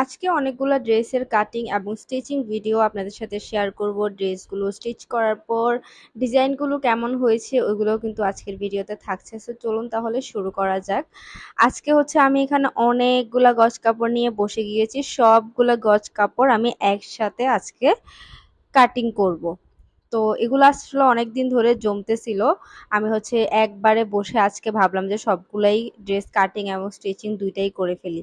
আজকে অনেকগুলা ড্রেসের কাটিং এবং স্টিচিং ভিডিও আপনাদের সাথে শেয়ার করব। ড্রেসগুলো স্টিচ করার পর ডিজাইনগুলো কেমন হয়েছে ওইগুলো কিন্তু আজকের ভিডিওতে থাকছে। সো চলুন তাহলে শুরু করা যাক। আজকে হচ্ছে আমি এখানে অনেকগুলা গজ কাপড় নিয়ে বসে গিয়েছি। সবগুলো গজ কাপড় আমি একসাথে আজকে কাটিং করব। তো, এগুলো আসলে অনেক দিন ধরে জমতেছিল। আমি হচ্ছে একবারে বসে আজকে ভাবলাম যে সবগুলাই ড্রেস কাটিং এবং স্টিচিং দুইটাই করে ফেলি।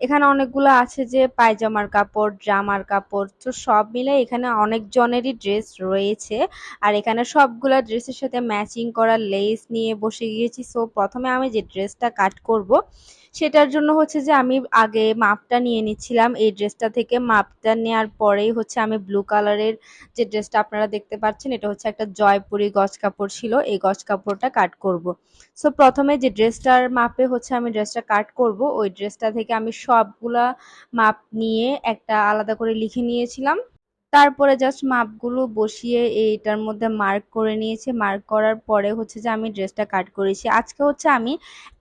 এখানে অনেকগুলো আছে যে পায়জামার কাপড়, জামার কাপড়, তো সব মিলে এখানে অনেক জনেরই ড্রেস রয়েছে। আর এখানে সবগুলা ড্রেসের সাথে ম্যাচিং করা লেস নিয়ে বসে গিয়েছি। সো প্রথমে আমি যে ড্রেসটা কাট করব, সেটার জন্য হচ্ছে যে আমি আগে মাপটা নিয়ে নিচ্ছিলাম। এই ড্রেসটা থেকে মাপটা নেওয়ার পরেই হচ্ছে আমি ব্লু কালারের যে ড্রেসটা আপনারা দেখতে পাচ্ছেন, এটা হচ্ছে একটা জয়পুরি গজ কাপড় ছিল। এই গজ কাপড়টা কাট করব। সো প্রথমে যে ড্রেসটার মাপে হচ্ছে আমি ড্রেসটা কাট করব, ওই ড্রেসটা থেকে আমি সবগুলা মাপ নিয়ে একটা আলাদা করে লিখে নিয়েছিলাম। তারপরে জাস্ট মাপগুলো বসিয়ে এইটার মধ্যে মার্ক করে নিয়েছি। মার্ক করার পরে হচ্ছে যে আমি ড্রেসটা কাট করেছি। আজকে হচ্ছে আমি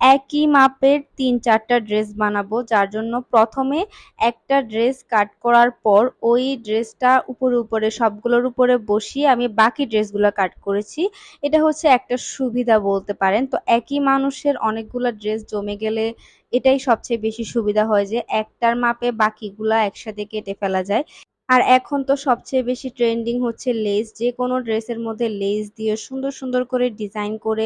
একই মাপের তিন চারটা ড্রেস বানাবো, যার জন্য প্রথমে একটা ড্রেস কাট করার পর ওই ড্রেসটা উপরে উপরে সবগুলোর উপরে বসিয়ে আমি বাকি ড্রেসগুলো কাট করেছি। এটা হচ্ছে একটা সুবিধা বলতে পারেন। তো একই মানুষের অনেকগুলো ড্রেস জমে গেলে এটাই সবচেয়ে বেশি সুবিধা হয় যে একটার মাপে বাকিগুলা একসাথে কেটে ফেলা যায়। আর এখন তো সবচেয়ে বেশি ট্রেন্ডিং হচ্ছে লেস যে কোনো ড্রেসের মধ্যে লেস দিয়ে সুন্দর সুন্দর করে ডিজাইন করে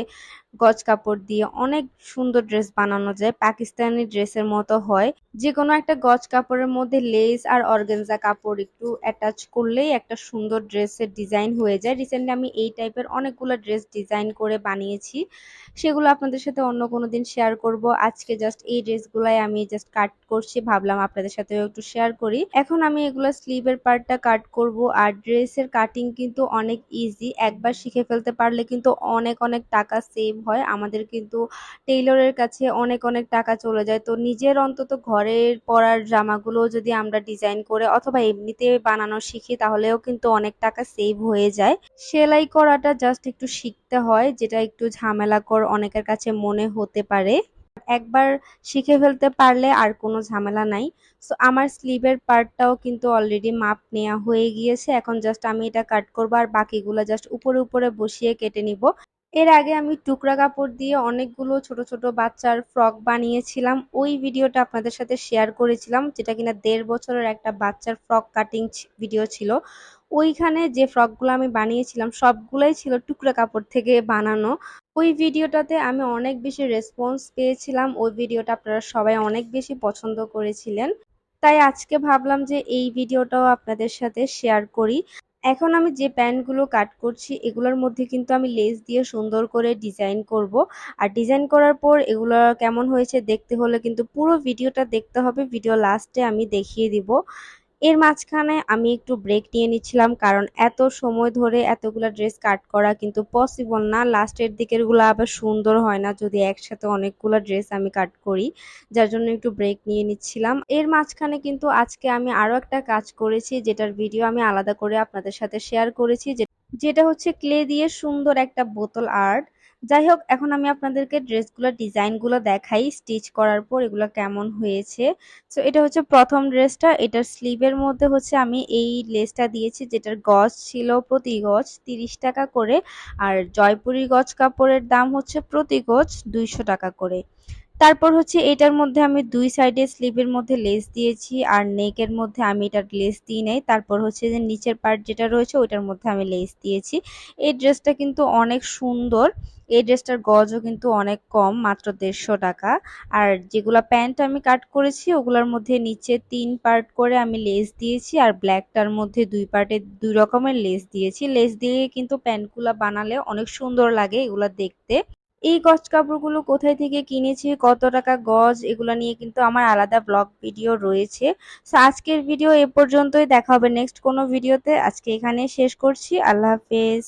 গজ কাপড় দিয়ে অনেক সুন্দর ড্রেস বানানো যায়, পাকিস্তানি ড্রেসের মতো হয়। যে কোনো একটা গজ কাপড়ের মধ্যে লেস আর অর্গেনজা কাপড় একটু অ্যাটাচ করলেই একটা সুন্দর ড্রেসের ডিজাইন হয়ে যায়। রিসেন্টলি আমি এই টাইপের অনেকগুলো ড্রেস ডিজাইন করে বানিয়েছি। সেগুলো আপনাদের সাথে অন্য কোনো দিন শেয়ার করব। আজকে জাস্ট এই ড্রেসগুলাই আমি জাস্ট কাট করছি, ভাবলাম আপনাদের সাথেও একটু শেয়ার করি। এখন আমি এগুলো স্লিভের পার্টটা কাট করব। আর ড্রেসের কাটিং কিন্তু অনেক ইজি একবার শিখে ফেলতে পারলে কিন্তু অনেক অনেক টাকা সেভ হয় আমাদের কিন্তু টেইলরের কাছে অনেক অনেক টাকা চলে যায়। তো নিজের অন্তত ঘরের পরার জামাগুলো যদি আমরা ডিজাইন করে অথবা এমনিতে বানানো শিখি, তাহলেও কিন্তু অনেক টাকা সেভ হয়ে যায়। সেলাই করাটা জাস্ট একটু শিখতে হয়, যেটা একটু ঝামেলাকর অনেকের কাছে মনে হতে পারে। একবার শিখে ফেলতে পারলে আর কোনো ঝামেলা নাই। সো আমার স্লিভের পার্টটাও কিন্তু অলরেডি মাপ নেওয়া হয়ে গিয়েছে। এখন জাস্ট আমি এটা কাট করব আর বাকিগুলো জাস্ট উপরে উপরে বসিয়ে কেটে নিব। এর আগে আমি টুকরা কাপড় দিয়ে অনেকগুলো ছোট ছোট বাচ্চার ফ্রক বানিয়েছিলাম। ওই ভিডিওটা আপনাদের সাথে শেয়ার করেছিলাম, যেটা কিনা দেড় বছরের একটা বাচ্চার ফ্রক কাটিং ভিডিও ছিল। ওইখানে যে ফ্রকগুলো আমি বানিয়েছিলাম, সবগুলোই ছিল টুকরা কাপড় থেকে বানানো। ওই ভিডিওটাতে আমি অনেক বেশি রেসপন্স পেয়েছিলাম। ওই ভিডিওটা আপনারা সবাই অনেক বেশি পছন্দ করেছিলেন। তাই আজকে ভাবলাম যে এই ভিডিওটাও আপনাদের সাথে শেয়ার করি। এখন আমি যে প্যান্টগুলো কাট করছি, এগুলোর মধ্যে কিন্তু আমি লেস দিয়ে সুন্দর করে ডিজাইন করব। আর ডিজাইন করার পর এগুলো কেমন হয়েছে দেখতে হলে কিন্তু পুরো ভিডিওটা দেখতে হবে, ভিডিও লাস্টে আমি দেখিয়ে দিব। এর মাঝখানে আমি একটু ব্রেক নিয়ে নিচ্ছিলাম, কারণ এত সময় ধরে এতগুলা ড্রেস কাট করা কিন্তু পসিবল না। লাস্টের দিকেরগুলো আবার সুন্দর হয় না যদি একসাথে অনেকগুলো ড্রেস আমি কাট করি, যার জন্য একটু ব্রেক নিয়ে নিচ্ছিলাম। এর মাঝখানে কিন্তু আজকে আমি আরও একটা কাজ করেছি, যেটার ভিডিও আমি আলাদা করে আপনাদের সাথে শেয়ার করেছি যেটা হচ্ছে ক্লে দিয়ে সুন্দর একটা বোতল আর্ট যাই হোক, এখন আমি আপনাদেরকে ড্রেসগুলোর ডিজাইনগুলো দেখাই, স্টিচ করার পর এগুলো কেমন হয়েছে। সো এটা হচ্ছে প্রথম ড্রেসটা, এটার স্লিভের মধ্যে হচ্ছে আমি এই লেসটা দিয়েছি, যেটার গজ ছিল প্রতি গজ তিরিশ টাকা করে, আর জয়পুরি গজ কাপড়ের দাম হচ্ছে প্রতি গজ দুইশো টাকা করে। তারপর হচ্ছে এটার মধ্যে আমি দুই সাইডে স্লিভের মধ্যে লেস দিয়েছি আর নেকের মধ্যে আমি এটার লেস দিই নাই। তারপর হচ্ছে যে নিচের পার্ট যেটা রয়েছে ওইটার মধ্যে আমি লেস দিয়েছি। এই ড্রেসটা কিন্তু অনেক সুন্দর। এই ড্রেসটার গজও কিন্তু অনেক কম, মাত্র দেড়শো টাকা। আর যেগুলা প্যান্ট আমি কাট করেছি, ওগুলোর মধ্যে নিচে তিন পার্ট করে আমি লেস দিয়েছি আর ব্ল্যাকটার মধ্যে দুই পার্টে দুই রকমের লেস দিয়েছি। লেস দিয়ে কিন্তু প্যান্টগুলো বানালে অনেক সুন্দর লাগে এগুলো দেখতে। এই গজ কাপড়গুলো কোথায় থেকে কিনেছি, কত টাকা গজ, এগুলো নিয়ে কিন্তু আমার আলাদা ব্লগ ভিডিও রয়েছে। সো আজকের ভিডিও এ পর্যন্তই, দেখা হবে নেক্সট কোনো ভিডিওতে। আজকে এখানে শেষ করছি, আল্লাহ হাফেজ।